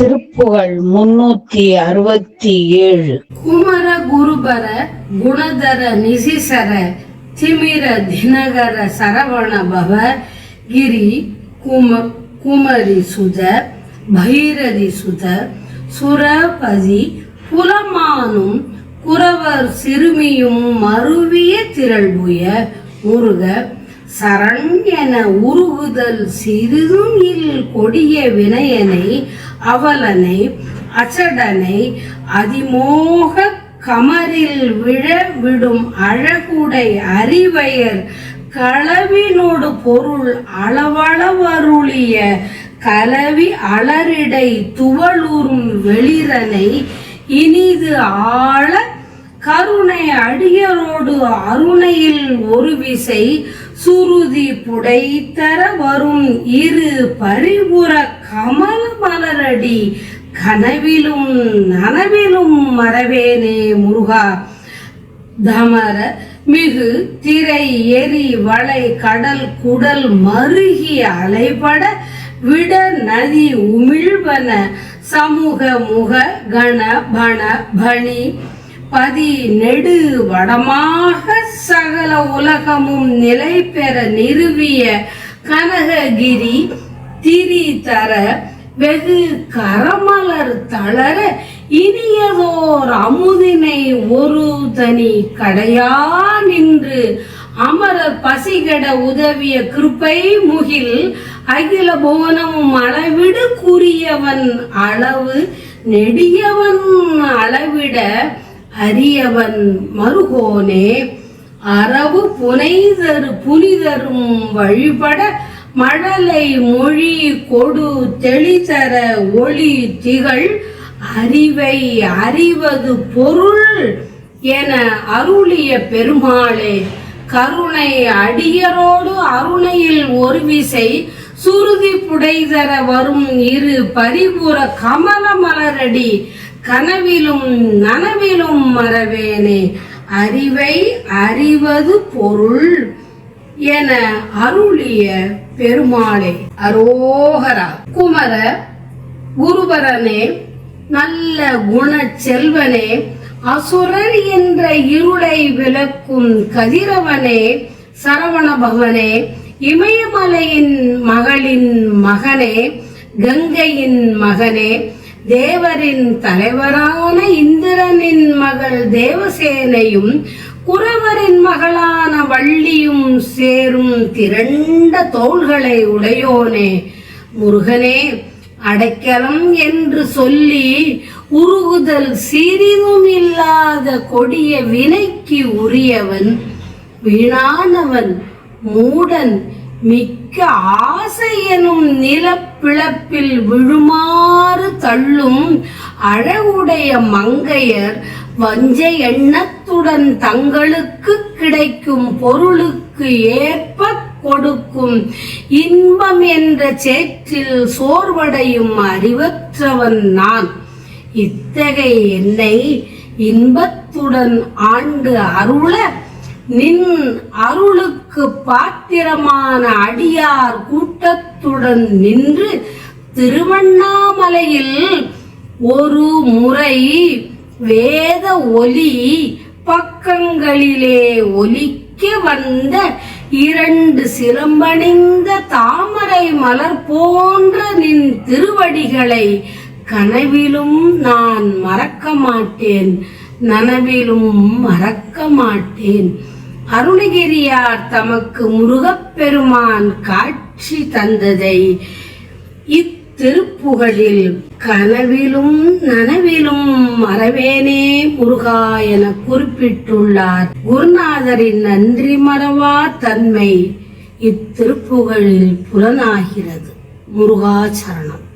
திருப்புகழ் முன்னூத்தி அறுபத்தி ஏழு. குமர குருபர குணதர நிசிசர திமிர தினகர சரவண பவ கிரி கும குமரி சுத பைரதி சுத சுரபதி புலமானும் குறவர் சிறுமியும் மருவிய திரள்புய முருக சரண் என உருகுதல் சிறிதும் இல் கொடிய வினயனை அவலனை அச்சடனை அதிமோக கமரில் விழ விடும் அழகுடை அறிவயர் களவினோடு பொருள் அளவளவருளிய கலவி அலரிடை துவளூரும் வெளிரனை இனிது ஆழ கருணை அடியரோடு அருணையில் ஒரு விசை சுருதி புடைத்தர வரும் இரு பரிபுற கமல மலரடி கனவிலும் நனவிலும் மறவேனே முருகா. தமர மிகு திரை எரி வளை கடல் குடல் மருகி அலைபட விட நதி உமிழ்வன சமூக முக கண பண பணி பதி நெடு வடமாக சகல உலகமும் நிலை பெற நிறுவிய கனககிரி திரி தர வெகு கரமலர் தளர இனியதோர் அமுதினை ஒரு தனி கடையா நின்று அமரர் பசிகட உதவிய கிருப்பை முகில் அகில புவனமும் அளவிடு கூறியவன் அளவு நெடியவன் அளவிட அரியவன் மருகோனே அரவு புனைதரு புனிதரும் வழிபட மழலை மொழி கொடு தெளிதர ஒளி திகழ். அறிவை அறிவது பொருள் என அருளிய பெருமாளே கருணை அடியரோடு அருணையில் ஒரு விசை சுருதி புடைதர வரும் இரு பரிபுற கமல மலரடி கனவிலும் நனவிலும் மறவேனே அறிவை அறிவது பொருள் என அருளிய பெருமாளே. அரோகரா குமர குருபரனே நல்ல குண செல்வனே அசுரர் என்ற இருளை விளக்கும் கதிரவனே சரவணபவனே இமயமலையின் மகளின் மகனே கங்கையின் மகனே தேவரின் தலைவரான இந்திரனின் மகள் தேவசேனையும் குறவரின் மகளான வள்ளியும் சேரும் திரண்ட தோள்களை உடையோனே. முருகனே அடைக்கலம் என்று சொல்லி உருகுதல் சிறிதும் இல்லாத கொடிய வினைக்கு உரியவன் வீணானவன். மூடன் மிக்க ஆசை எனும் நிலப்பிழப்பில் விழுமாறு தள்ளும் அழகுடைய மங்கையர் வஞ்ச எண்ணத்துடன் தங்களுக்கு கிடைக்கும் பொருளுக்கு ஏற்ப கொடுக்கும் இன்பம் என்ற சேற்றில் சோர்வடையும் அறிவற்றவன் நான். இத்தகைய என்னை இன்பத்துடன் ஆண்டு அருள நின் அருளுக்கு பாத்திரமான அடியார் கூட்டத்துடன் நின்று திருவண்ணாமலையில் ஒரு முறை வேத ஒலி பக்கங்களிலே ஒலிக்க வந்த இரண்டு சிலம்பணிந்த தாமரை மலர் போன்ற நின் திருவடிகளை கனவிலும் நான் மறக்க மாட்டேன் நனவிலும் மறக்க மாட்டேன். அருணகிரியார் தமக்கு முருகப்பெருமான் காட்சி தந்ததை இத்திருப்புகழில் கனவிலும் நனவிலும் மறவேனே முருகா என குறிப்பிட்டுள்ளார். குருநாதரின் நன்றி மறவா தன்மை இத்திருப்புகழில் புலனாகிறது. முருகாச்சரணம்